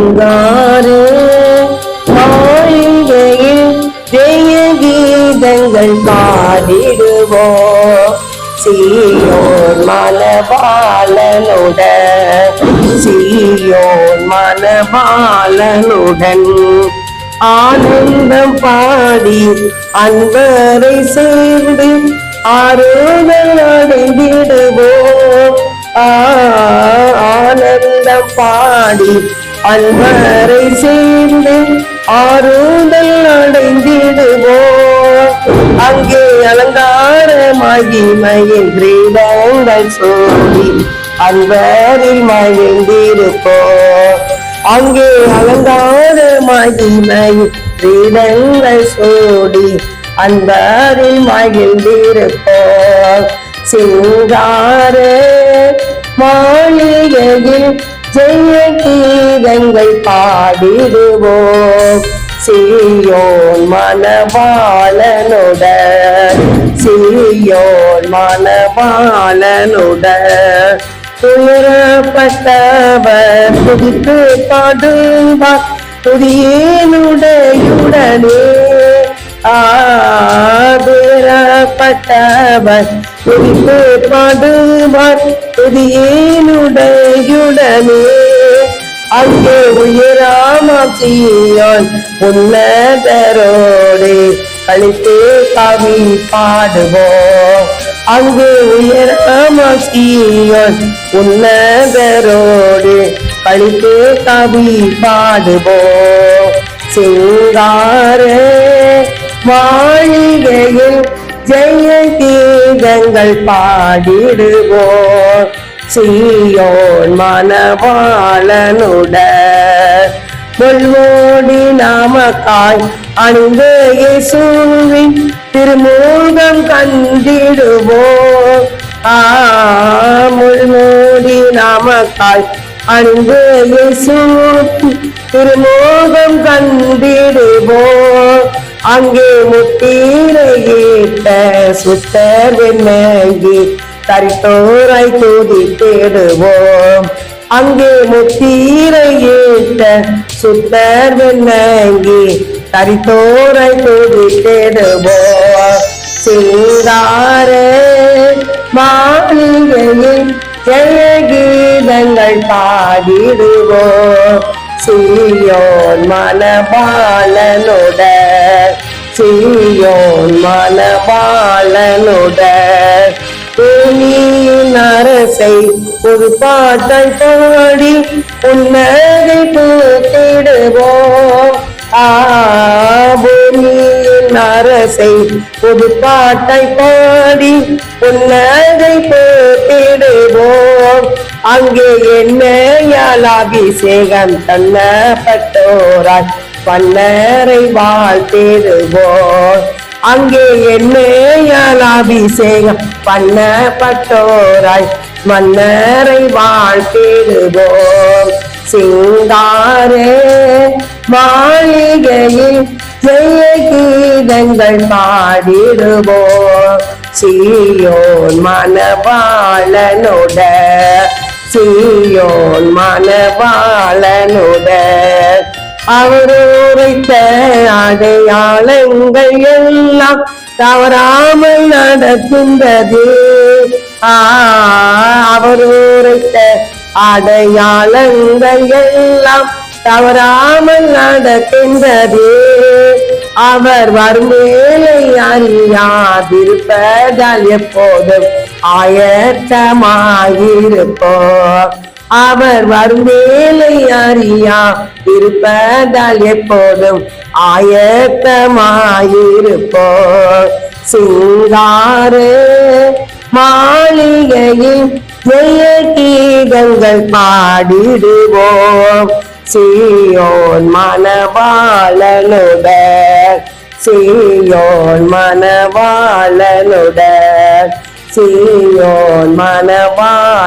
சிங்காரு மாளிகையில் ஜெய கீதங்கள் பாடிடுவோம் சீயோர் மலபாலனுடன் சீயோர் மலபாலனுடன் ஆனந்தம் பாடி அன்பரை சேர்ந்து ஆறுதல் அடைந்திடுவோம். ஆனந்தம் பாடி அன்பரை சேர்ந்து ஆறுதல் அடைந்திடுவோம். அங்கே அலங்கார மகிமையின் கிரீடங்கள் சோடி அன்பரில் மகிழ்ந்திருப்போம். அங்கே அலங்கார மகிமையின் கிரீடங்கள் சோடி அன்பரில் மகிழ்ந்திருப்போம். சிங்கார மாளிகையில் ஜெய கீதங்கள் பாடிடுவோம். சீயோன் மனவாளனுடன் சீயோன் மனவாளனுடன். துயரப்பட்டவர் துதித்து பாடுவார் துதியேனுடையுடனே. ஆதுரப்பட்டவர் துதித்து பாடுவார் துதியேனுடையுடனே அங்கே உயராமசியான் உன்னதரோடு கழித்து கவி பாடுவோம். அங்கே உயராமசியான் உன்னதரோடு கழித்து கவி பாடுவோம். சிங்காரே மாளிகையில் ஜெய கீதங்கள் பாடிடுவோம் சீயோன் மனவாளனுட. முள்மோடி நாமக்காய் அணிந்த இயேசுவின் திருமூகம் கண்டிடுவோம் முள்மூடி நாமக்காய் அணிந்த இயேசுவின் திருமூகம் கண்டிடுவோம் அங்கே முத்தீரையிட்ட சுத்த வெண்ணகி தரித்தோரை தூதி தேடுவோம். அங்கே முத்தீரையிட்ட சுத்த வெண்ணகி தரித்தோரை தூதி தேடுவோம். சிங்கார மாளிகையில் ஜெய கீதங்கள் பாடிடுவோம். சீயோன் மனபாலனுட சீயோன் மனபாலனுட பூமியின் அரசை ஒரு பாட்டை பாடி உன்னதை பூத்திடுவோம் ஆ அரசை ஒரு பாட்டை பாடி உன்னதை போட்டிடுவோம் அங்கே என்னையால் அபிஷேகம் தன்னப்பட்டோராய் பன்னரை வாழ்த்திடுவோம் அங்கே என்னையால் அபிஷேகம் பண்ணப்பட்டோராய் மன்னரை வாழ்த்திடுவோம் சிங்காரே மாளிகையில் ஜெய கீதங்கள் பாடிடுவோம் சீயோன் மனவாளனோட சீயோன் மனவாளனுட அவர் உரைத்த அடையாளங்கள் எல்லாம் தவறாமல் நடக்கின்றது. அவர் உரைத்த அடையாளங்கள் எல்லாம் தவறாமல் நடக்கின்றது. அவர் வறுமேலை அறியாதிருப்பதால் எப்போதும் ஆயத்தமாயிருப்போம். அவர் வறுமேலை அறியா இருப்பதால் எப்போதும் ஆயத்தமாயிருப்போம். சிங்காறு மாளிகையில் ஜெய கீதங்கள் பாடிடுவோம். சீயோன் மனவாளனுட சீயோன் மனவாளனுட சீயோன் மனவாளனுடன்.